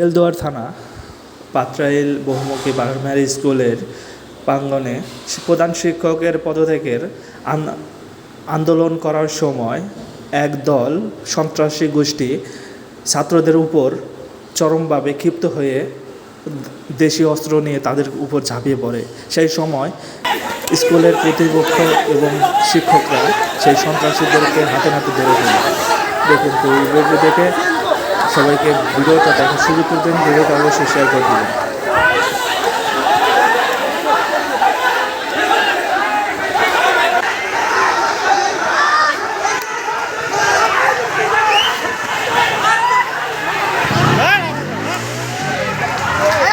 এলদুয়ার থানা, পাত্রাইল বহুমুখী বাগানমারি স্কুলের প্রাঙ্গনে প্রধান শিক্ষকের পদত্যাগের আন- আন্দোলন করার সময় এক দল সন্ত্রাসী গোষ্ঠী ছাত্রদের উপর চরমভাবে ক্ষিপ্ত হয়ে দেশীয় অস্ত্র নিয়ে তাদের উপর ঝাঁপিয়ে পড়ে। সেই সময় স্কুলের কর্তৃপক্ষ এবং শিক্ষকরা সেই সন্ত্রাসীদেরকে হাতে নাতে ধরে ফেলে। দেখুন তো, এই দেখে সবাইকে ভিডিওটা দেখা শুরু করবেন ভিডিওটা অবশ্যই শেয়ার করে দেবেন।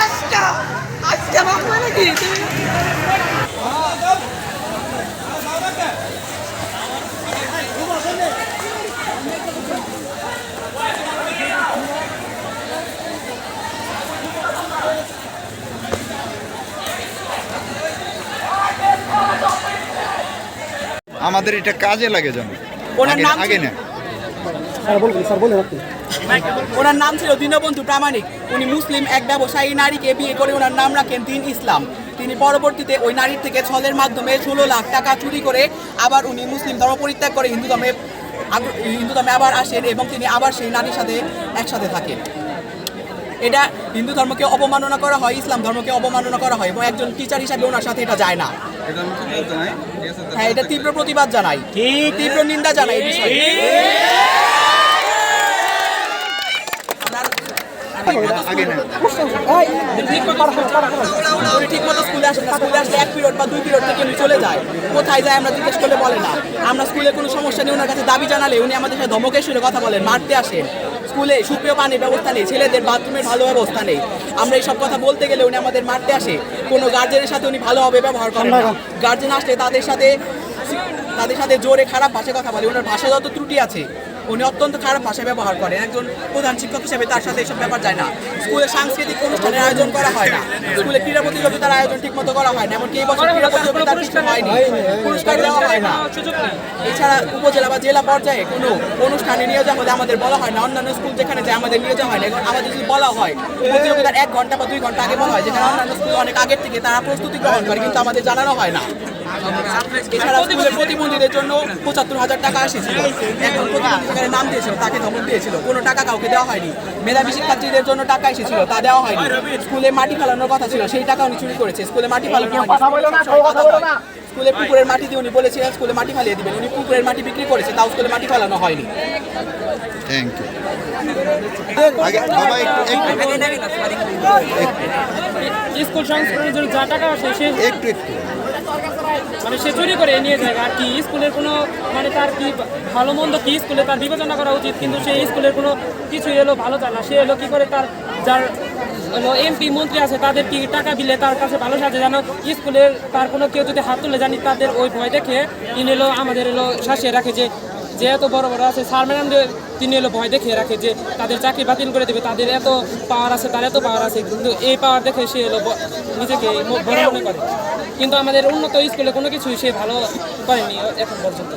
আজকা আজকা আমাদের এটা কাজে লাগে যেন। ওনার আগে- নাম আগে না ওনার নাম ছিল দীনবন্ধু প্রামাণিক। উনি মুসলিম এক ব্যবসায়ী নারীকে বিয়ে করে ওনার নাম রাখেন দিন ইসলাম। তিনি পরবর্তীতে ওই নারীর থেকে ছলের মাধ্যমে ষোলো লাখ টাকা চুরি করে আবার উনি মুসলিম ধর্ম পরিত্যাগ করে হিন্দু ধর্মে হিন্দু ধর্মে আবার আসেন এবং তিনি আবার সেই নারীর সাথে একসাথে থাকেন। এটা হিন্দু ধর্মকে অবমাননা করা হয় ইসলাম ধর্মকে অবমাননা করা হয় এবং একজন টিচার হিসাবে ওনার সাথে এটা যায় না। হ্যাঁ এটা তীব্র প্রতিবাদ জানাই। তীব্র নিন্দা জানাই স্কুলে আসে না স্কুলে আসলে এক পিরিয়ড বা দুই পিরিয়ড থেকে উনি চলে যায়। কোথায় যায় আমরা জিজ্ঞেস করলে বলে না। আমরা স্কুলে কোনো সমস্যা নেই ওনার কাছে দাবি জানালে উনি আমাদের সাথে ধমকের সুরে কথা বলেন মারতে আসেন। স্কুলে সুপেয় পানির ব্যবস্থা নেই, ছেলেদের বাথরুমের ভালো ব্যবস্থা নেই। আমরা এইসব কথা বলতে গেলে উনি আমাদের মারতে আসে। কোনো গার্জেনের সাথে উনি ভালোভাবে ব্যবহার করেন না। গার্জেন আসলে তাদের সাথে তাদের সাথে জোরে খারাপ ভাষায় কথা বলে ওনার ভাষাগত ত্রুটি আছে। উনি অত্যন্ত খারাপ ভাষায় ব্যবহার করেন। একজন প্রধান শিক্ষক হিসেবে তার সাথে এসব ব্যাপার যায় না। স্কুলে সাংস্কৃতিক অনুষ্ঠানের আয়োজন করা হয় না। স্কুলে ক্রীড়া প্রতিযোগিতার আয়োজন ঠিক মতো করা হয় না এমনকি এই বছর ক্রীড়া প্রতিযোগিতার কিছু হয়নি পুরস্কার দেওয়া হয় না। এছাড়া উপজেলা বা জেলা পর্যায়ে কোনো অনুষ্ঠানে নিয়ে যাওয়া হলে আমাদের বলা হয় না। অন্যান্য স্কুল যেখানে যায় আমাদের নিয়ে যাওয়া হয় না। এখন আমাদের যদি বলা হয় প্রতিযোগিতার এক ঘণ্টা বা দুই ঘণ্টা আগে বলা হয় যেখানে অন্যান্য স্কুল অনেক আগের থেকে তারা প্রস্তুতি গ্রহণ করে কিন্তু আমাদের জানানো হয় না। এছাড়া স্কুলের প্রতিবন্ধীদের জন্য পঁচাত্তর হাজার টাকা এসেছিল। একজন প্রতিবন্ধী সেখানে নাম দিয়েছিল তাকে ধমক দিয়েছিল। কোনো টাকা কাউকে দেওয়া হয়নি। মেধাবী শিক্ষার্থীদের জন্য টাকা এসেছিল তা দেওয়া হয়নি। স্কুলে মাটি ফেলানোর কথা ছিল সেই টাকা উনি চুরি করেছে। স্কুলে মাটি ফেলানো হয়নি। স্কুলে পুকুরের মাটি দিয়ে উনি বলেছিলেন স্কুলে মাটি ফেলিয়ে দিবেন। উনি পুকুরের মাটি বিক্রি করেছে তাও স্কুলে মাটি ফেলানো হয়নি। থ্যাংক ইউ স্কুল সংস্করণের জন্য যা টাকা আসে সে একটু একটু। মানে সে চুরি করে নিয়ে যায় আর কি, স্কুলের কোনো মানে তার কি ভালো মন্দ কি স্কুলে তার বিবেচনা করা উচিত, কিন্তু সেই স্কুলের কোনো কিছু এলো ভালো জানে না। সে এলো কি করে তার যার এমপি মন্ত্রী আছে, তাদের কি টাকা দিলে তার কাছে ভালো সাজে যেন স্কুলের তার কোনো কেউ যদি হাত তুলে জানি, তাদের ওই ভয় দেখে তিনি এলো, আমাদের এলো শাসিয়ে রাখে যে যে এত বড় বড় আছে। স্যার ম্যাডামদের তিনি এলো ভয় দেখে রাখে যে তাদের চাকরি বাতিল করে দেবে, তাদের এত পাওয়ার আছে, তার এত পাওয়ার আছে, কিন্তু এই পাওয়ার দেখে সে এলো নিজেকে বড় মনে করে। কিন্তু আমাদের উন্নত স্কুলে কোনো কিছুই সে ভালো করেনি এখন পর্যন্ত।